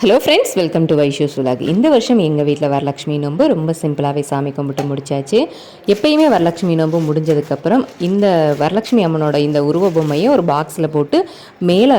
Hello friends welcome to Vaishu சுலாக் இந்த வருஷம் எங்கள் வீட்டில் வரலட்சுமி நோம்பு ரொம்ப சிம்பிளாகவே சாமி கும்பிட்டு முடிச்சாச்சு. எப்பயுமே வரலட்சுமி நோம்பு முடிஞ்சதுக்கப்புறம் இந்த வரலட்சுமி அம்மனோட இந்த உருவ பொம்மையை ஒரு பாக்ஸில் போட்டு மேலே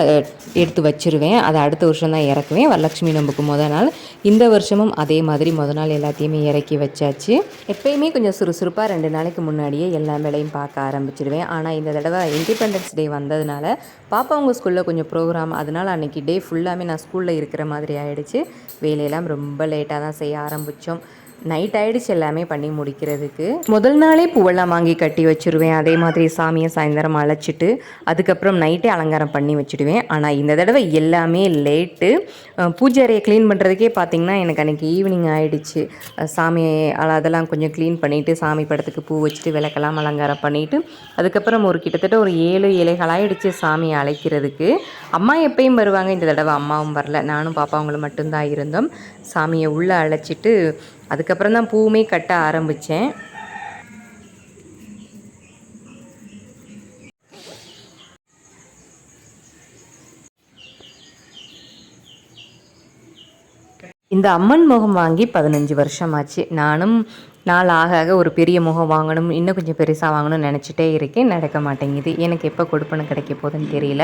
எடுத்து வச்சிருவேன். அதை அடுத்த வருஷம் தான் இறக்குவேன். வரலட்சுமி நோம்புக்கு முத நாள். இந்த வருஷமும் அதே மாதிரி முத நாள் எல்லாத்தையுமே இறக்கி வச்சாச்சு. எப்பயுமே கொஞ்சம் சுறுசுறுப்பாக ரெண்டு நாளைக்கு முன்னாடியே எல்லா வேலையும் பார்க்க ஆரம்பிச்சிடுவேன் ஆனால் இந்த தடவை இண்டிபெண்டன்ஸ் டே வந்ததுனால பாப்பா உங்கள் ஸ்கூலில் கொஞ்சம் ப்ரோக்ராம் அதனால் அன்றைக்கி டே ஃபுல்லாமே நான் ஸ்கூலில் இருக்கிற மாதிரி ஆயிடுச்சு. வேலையெல்லாம் ரொம்ப லேட்டாக தான் செய்ய ஆரம்பித்தோம் நைட் ஆகிடுச்சு எல்லாமே பண்ணி முடிக்கிறதுக்கு. முதல் நாளே பூவெல்லாம் வாங்கி கட்டி வச்சுருவேன். அதே மாதிரி சாமியை சாயந்தரம் அழைச்சிட்டு அதுக்கப்புறம் நைட்டே அலங்காரம் பண்ணி வச்சுடுவேன். ஆனால் இந்த தடவை எல்லாமே லேட்டு. பூஜை அறையை க்ளீன் பண்ணுறதுக்கே பார்த்திங்கன்னா எனக்கு அன்றைக்கி ஈவினிங் ஆகிடுச்சு சாமி அதெல்லாம் கொஞ்சம் க்ளீன் பண்ணிவிட்டு சாமி படத்துக்கு பூ வச்சுட்டு விளக்கெல்லாம் அலங்காரம் பண்ணிவிட்டு அதுக்கப்புறம் ஒரு கிட்டத்தட்ட ஒரு ஏழு இலைகள் சாமியை அழைக்கிறதுக்கு. அம்மா எப்பயும் வருவாங்க. இந்த தடவை அம்மாவும் வரல. நானும் பாப்பாவங்களும் மட்டும்தான் இருந்தோம். சாமியை உள்ளே அழைச்சிட்டு அதுக்கப்புறம் தான் பூவுமே கட்ட ஆரம்பித்தேன் இந்த அம்மன் முகம் வாங்கி பதினஞ்சு வருஷம் ஆச்சு நானும் நாள் ஆக ஆக ஒரு பெரிய முகம் வாங்கணும் இன்னும் கொஞ்சம் பெருசாக வாங்கணும்னு நினச்சிட்டே இருக்கேன். நடக்க மாட்டேங்குது. எனக்கு எப்போ கொடுப்பனு கிடைக்க போகுதுன்னு தெரியல.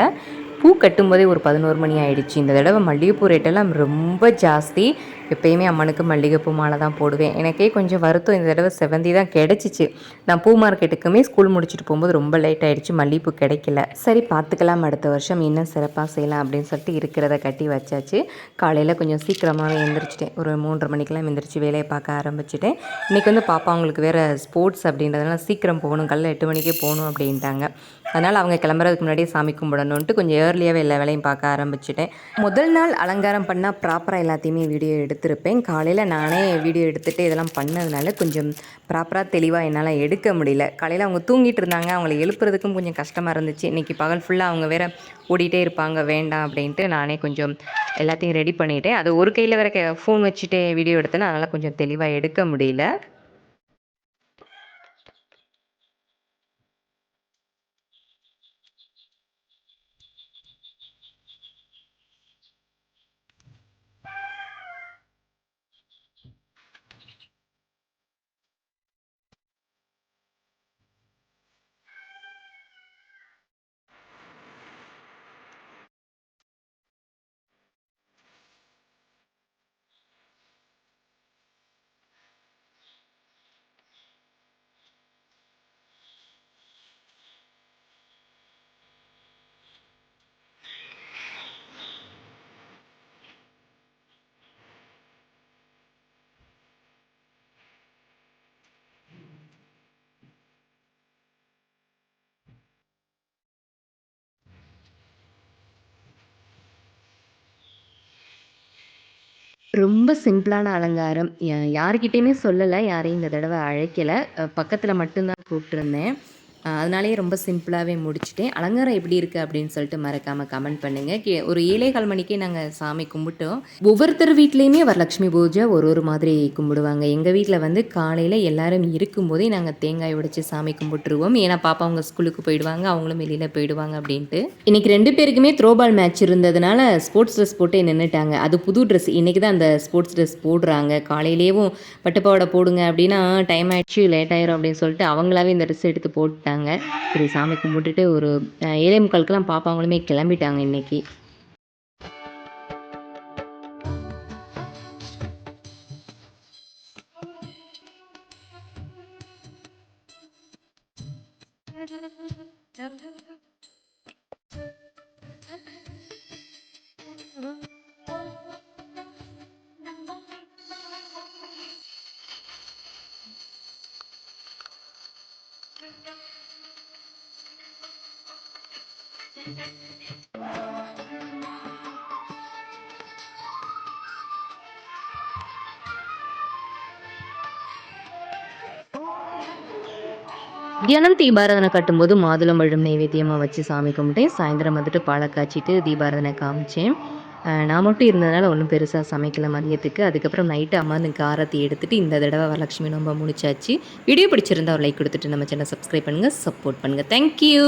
பூ கட்டும்போதே ஒரு பதினோரு மணி ஆயிடுச்சு. இந்த தடவை மல்லிகைப்பூ ரேட்டெல்லாம் ரொம்ப ஜாஸ்தி. எப்பயுமே அம்மனுக்கு மல்லிகைப்பூ மாலை தான் போடுவேன். எனக்கே கொஞ்சம் வருத்தம். இந்த தடவை செவந்தி தான் கிடச்சிச்சு. நான் பூ மார்க்கெட்டுக்குமே ஸ்கூல் முடிச்சுட்டு போகும்போது ரொம்ப லேட் ஆகிடுச்சு மல்லிகைப்பூ கிடைக்கல. சரி பார்த்துக்கலாம். அடுத்த வருஷம் இன்னும் சிறப்பாக செய்யலாம் அப்படின்னு சொல்லிட்டு இருக்கிறத கட்டி வச்சாச்சு. காலையில் கொஞ்சம் சீக்கிரமாகவே எழுந்திரிச்சிட்டேன் ஒரு மூன்றரை மணிக்கெல்லாம் எழுந்திரிச்சு வேலையை பார்க்க ஆரம்பிச்சிட்டேன். இன்றைக்கி வந்து பாப்பா அவங்களுக்கு வேறு ஸ்போர்ட்ஸ் அப்படின்றதுனால சீக்கிரம் போகணும். காலையில் எட்டு மணிக்கே போகணும் அப்படின்ட்டாங்க. அதனால் அவங்க கிளம்புறதுக்கு முன்னாடியே சாமி கும்பிடணுன்ட்டு கொஞ்சம் ஏர்லியாகவே எல்லா வேலையும் பார்க்க ஆரம்பிச்சிட்டேன். முதல் நாள் அலங்காரம் பண்ணால் ப்ராப்பராக எல்லாத்தையுமே வீடியோ எடுத்திருப்பேன். காலையில் நானே வீடியோ எடுத்துகிட்டு இதெல்லாம் பண்ணதுனால கொஞ்சம் ப்ராப்பராக தெளிவாக என்னால் எடுக்க முடியல. காலையில் அவங்க தூங்கிட்டு இருந்தாங்க. அவங்கள எழுப்புறதுக்கும் கொஞ்சம் கஷ்டமாக இருந்துச்சு. இன்றைக்கி பகல் ஃபுல்லாக அவங்க வேற ஓடிட்டே இருப்பாங்க. வேண்டாம் அப்படின்ட்டு நானே கொஞ்சம் எல்லாத்தையும் ரெடி பண்ணிட்டேன். அது ஒரு கையில் வேற ஃபோன் வச்சுட்டே வீடியோ எடுத்தேன்னா அதனால் கொஞ்சம் தெளிவாக எடுக்க முடியல. ரொம்ப சிம்பிளான அலங்காரம். யாருக்கிட்டேயுமே சொல்லலை யாரையும் இந்த தடவை அழைக்கலை. பக்கத்தில் மட்டும்தான் கூப்பிட்ருந்தேன் அதனாலேயே ரொம்ப சிம்பிளாகவே முடிச்சிட்டேன். அலங்காரம் எப்படி இருக்குது அப்படின்னு சொல்லிட்டு மறக்காமல் கமெண்ட் பண்ணுங்கள் கே ஒரு ஏழேகால் மணிக்கே நாங்கள் சாமி கும்பிட்டோம். ஒவ்வொருத்தர் வீட்லேயுமே வரலட்சுமி பூஜை ஒரு ஒரு மாதிரி கும்பிடுவாங்க. எங்கள் வீட்டில் வந்து காலையில் எல்லாரும் இருக்கும்போதே நாங்கள் தேங்காய் உடைச்சி சாமி கும்பிட்டுருவோம். ஏன்னா பாப்பா அவங்க ஸ்கூலுக்கு போயிடுவாங்க அவங்களும் வெளியில் போயிடுவாங்க அப்படின்ட்டு. இன்றைக்கி ரெண்டு பேருக்குமே த்ரோபால் மேட்ச் இருந்ததுனால ஸ்போர்ட்ஸ் ட்ரெஸ் போட்டே நின்றுட்டாங்க அது புது ட்ரெஸ் இன்றைக்கி தான் அந்த ஸ்போர்ட்ஸ் ட்ரெஸ் போடுறாங்க. காலையிலேயும் பட்டுப்பாவாடை போடுங்க அப்படின்னா டைம் ஆயிடுச்சு லேட் ஆயிரும் அப்படின்னு சொல்லிட்டு அவங்களாவே இந்த ட்ரெஸ் எடுத்து போட்டுட்டாங்க சரி சாமி கும்பிட்டுட்டு ஒரு ஏழை ஏழே முக்காலுக்கெல்லாம் பாப்பாங்களுமே கிளம்பிட்டாங்க இன்னைக்கு. தியானம் தீபாராதனை கட்டும்போது மாதுளம்பழம் நைவேத்தியமாக வச்சு சாமி கும்பிட்டேன். சாயந்தரம் வந்துட்டு பாலை காய்ச்சிட்டு தீபாராதனை காமிச்சேன். நான் மட்டும் இருந்ததுனால ஒன்றும் பெருசாக சமைக்கல மதியத்துக்கு. அதுக்கப்புறம் நைட்டு அம்மானுக்கு ஆரத்தி எடுத்துகிட்டு இந்த தடவை வரலட்சுமி நோம்ப முடிச்சாச்சு. வீடியோ பிடிச்சிருந்தா ஒரு லைக் கொடுத்துட்டு நம்ம சேனல் சப்ஸ்கிரைப் பண்ணுங்கள் சப்போர்ட் பண்ணுங்கள் தேங்க்யூ